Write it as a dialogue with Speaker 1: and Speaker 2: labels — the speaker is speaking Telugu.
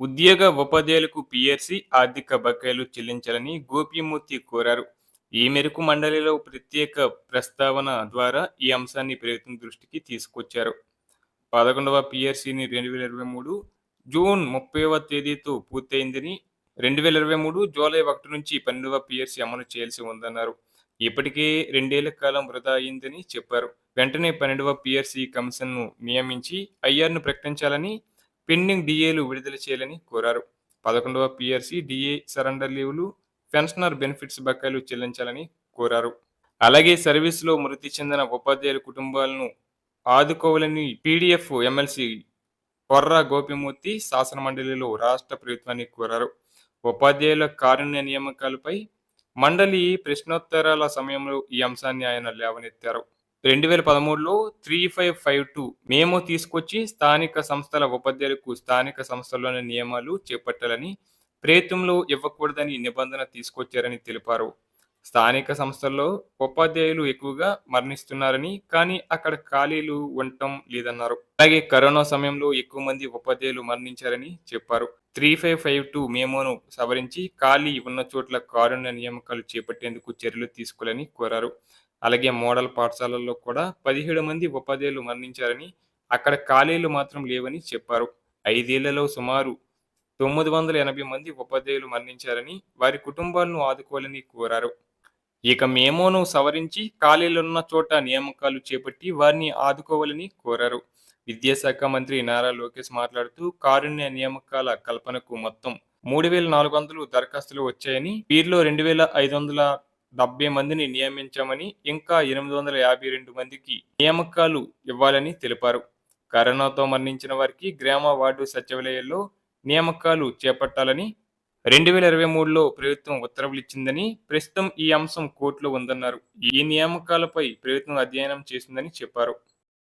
Speaker 1: ఉద్యోగ ఉపాధ్యాయులకు పిఆర్సీ ఆర్థిక బకాయిలు చెల్లించాలని గోపిమూర్తి కోరారు. ఈ మేరకు మండలిలో ప్రత్యేక ప్రస్తావన ద్వారా ఈ అంశాన్ని ప్రభుత్వం దృష్టికి తీసుకొచ్చారు. పదకొండవ పిఆర్సీని రెండు వేల ఇరవై మూడు జూన్ ముప్పైవ తేదీతో పూర్తయిందని రెండు వేల ఇరవై మూడు జూలై ఒకటి నుంచి పన్నెండవ పిఆర్సీ అమలు చేయాల్సి ఉందన్నారు. ఇప్పటికే రెండేళ్ళ కాలం వృధా అయిందని చెప్పారు. వెంటనే పన్నెండవ పిఆర్సీ కమిషన్ను నియమించి ఐఆర్ను ప్రకటించాలని పెండింగ్ డిఏలు విడుదల చేయాలని కోరారు. పదకొండవ పిఆర్సీ డిఏ సరెండర్ లీవులు పెన్షనర్ బెనిఫిట్స్ బకాయిలు చెల్లించాలని కోరారు. అలాగే సర్వీసులో మృతి చెందిన ఉపాధ్యాయుల కుటుంబాలను ఆదుకోవాలని పీడీఎఫ్ ఎమ్మెల్సీ కొర్ర గోపిమూర్తి శాసనమండలిలో రాష్ట్ర ప్రభుత్వాన్ని కోరారు. ఉపాధ్యాయుల కారుణ్య నియామకాలపై మండలి ప్రశ్నోత్తరాల సమయంలో ఈ అంశాన్ని ఆయన లేవనెత్తారు. రెండు వేల పదమూడులో త్రీ ఫైవ్ ఫైవ్ టూ మేము తీసుకొచ్చి స్థానిక సంస్థల ఉపాధ్యాయులకు స్థానిక సంస్థల్లోని నియమాలు చేపట్టాలని ప్రయత్నంలో ఇవ్వకూడదని నిబంధన తీసుకొచ్చారని తెలిపారు. స్థానిక సంస్థల్లో ఉపాధ్యాయులు ఎక్కువగా మరణిస్తున్నారని కానీ అక్కడ ఖాళీలు ఉండటం లేదన్నారు. అలాగే కరోనా సమయంలో ఎక్కువ మంది ఉపాధ్యాయులు మరణించారని చెప్పారు. త్రీ ఫైవ్ ఫైవ్ టూ మేమోను సవరించి ఖాళీ ఉన్న చోట్ల కారుణ్య నియామకాలు చేపట్టేందుకు చర్యలు తీసుకోవాలని కోరారు. అలాగే మోడల్ పాఠశాలల్లో కూడా పదిహేడు మంది ఉపాధ్యాయులు మరణించారని అక్కడ ఖాళీలు మాత్రం లేవని చెప్పారు. ఐదేళ్ళలో సుమారు తొమ్మిది వందల ఎనభై మంది ఉపాధ్యాయులు మరణించారని వారి కుటుంబాలను ఆదుకోవాలని కోరారు. ఇక మేమోను సవరించి ఖాళీలున్న చోట నియామకాలు చేపట్టి వారిని ఆదుకోవాలని కోరారు. విద్యాశాఖ మంత్రి నారా లోకేష్ మాట్లాడుతూ కారుణ్య నియామకాల కల్పనకు మొత్తం మూడు వేల నాలుగు వందలు దరఖాస్తులు వచ్చాయని వీరిలో రెండు వేల ఐదు వందల డెబ్బై మందిని నియమించామని ఇంకా ఎనిమిది వందల యాభై రెండు మందికి నియామకాలు ఇవ్వాలని తెలిపారు. కరోనాతో మరణించిన వారికి గ్రామ వార్డు సచివాలయాల్లో నియామకాలు చేపట్టాలని రెండు వేల ఇరవై మూడులో ప్రభుత్వం ఉత్తర్వులు ఇచ్చిందని ప్రస్తుతం ఈ అంశం కోర్టులో ఉందన్నారు. ఈ నియామకాలపై ప్రభుత్వం అధ్యయనం చేసిందని చెప్పారు.